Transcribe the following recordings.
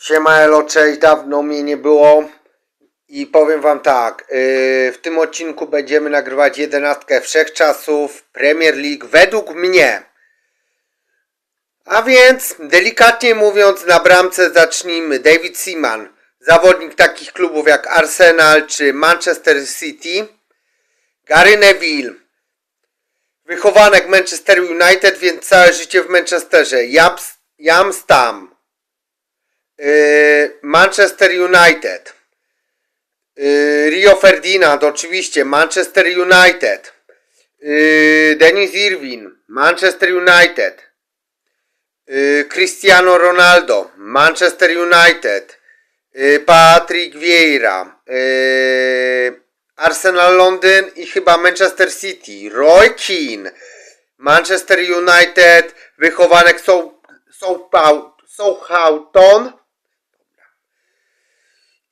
Siema Elo, cześć, dawno mnie nie było i powiem wam tak, yy, w tym odcinku będziemy nagrywać jedenastkę wszechczasów Premier League według mnie. A więc, delikatnie mówiąc, na bramce zacznijmy. David Seaman, zawodnik takich klubów jak Arsenal czy Manchester City. Gary Neville, wychowanek Manchester United, więc całe życie w Manchesterze. Japs, Jam Stam, Yy, Manchester United. Yy, Rio Ferdinand, oczywiście, Manchester United. Yy, Denis Irwin, Manchester United. Yy, Cristiano Ronaldo, Manchester United. Yy, Patrick Vieira, yy, Arsenal Londyn i chyba Manchester City. Roy Keane, Manchester United, wychowanek Southampton.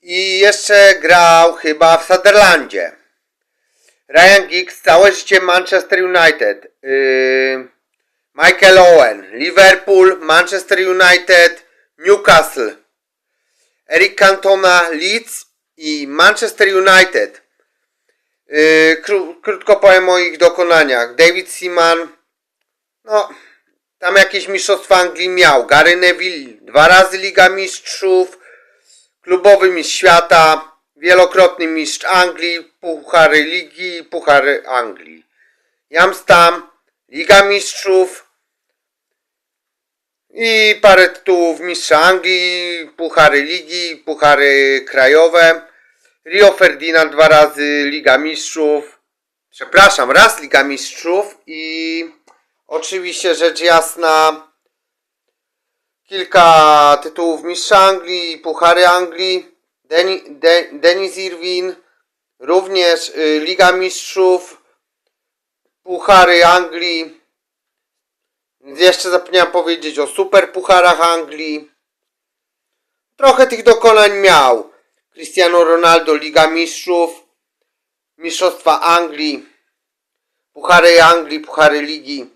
I jeszcze grał chyba w Sutherlandzie. Ryan Giggs, całe życie Manchester United. Yy, Michael Owen, Liverpool, Manchester United, Newcastle. Eric Cantona, Leeds i Manchester United. Yy, kró- krótko powiem o ich dokonaniach. David Seaman, no, tam jakieś mistrzostwa Anglii miał. Gary Neville, dwa razy Liga Mistrzów, klubowy mistrz świata, wielokrotny mistrz Anglii, puchary Ligi, puchary Anglii. Jamstam, Liga Mistrzów i parę tytułów mistrza Anglii, puchary Ligi, puchary krajowe. Rio Ferdinand dwa razy Liga Mistrzów. Przepraszam, raz Liga Mistrzów i oczywiście rzecz jasna kilka tytułów mistrza Anglii, puchary Anglii, De, Denis Irwin, również y, Liga Mistrzów, puchary Anglii. Jeszcze zapomniałem powiedzieć o super pucharach Anglii. Trochę tych dokonań miał. Cristiano Ronaldo, Liga Mistrzów, Mistrzostwa Anglii, Puchary Anglii, Puchary Ligi.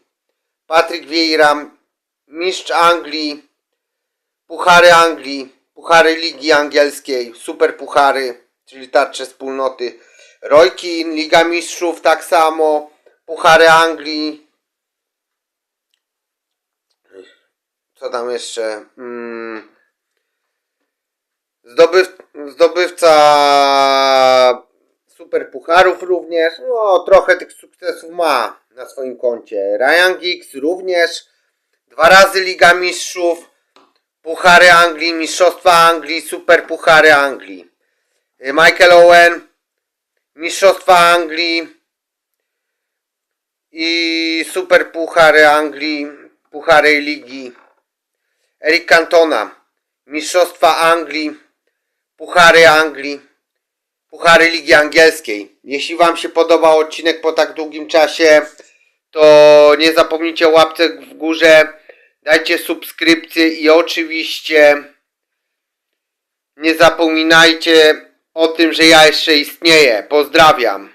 Patryk Vieira, Mistrz Anglii, Puchary Anglii, Puchary Ligi Angielskiej, Super Puchary, czyli tarcze wspólnoty. Keane, Liga Mistrzów tak samo, Puchary Anglii. Co tam jeszcze? Mm. Zdobyw, zdobywca Super Pucharów również. No, trochę tych sukcesów ma na swoim koncie. Ryan Giggs również. Dwa razy Liga Mistrzów. Puchary Anglii, Mistrzostwa Anglii, Super Puchary Anglii. Y, Michael Owen. Mistrzostwa Anglii. I Super Puchary Anglii. Puchary Ligi. Eric Cantona. Mistrzostwa Anglii. Puchary Anglii. Puchary Ligi Angielskiej. Jeśli Wam się podobał odcinek po tak długim czasie, to nie zapomnijcie o łapce w górze, dajcie subskrypcję i oczywiście nie zapominajcie o tym, że ja jeszcze istnieję. Pozdrawiam.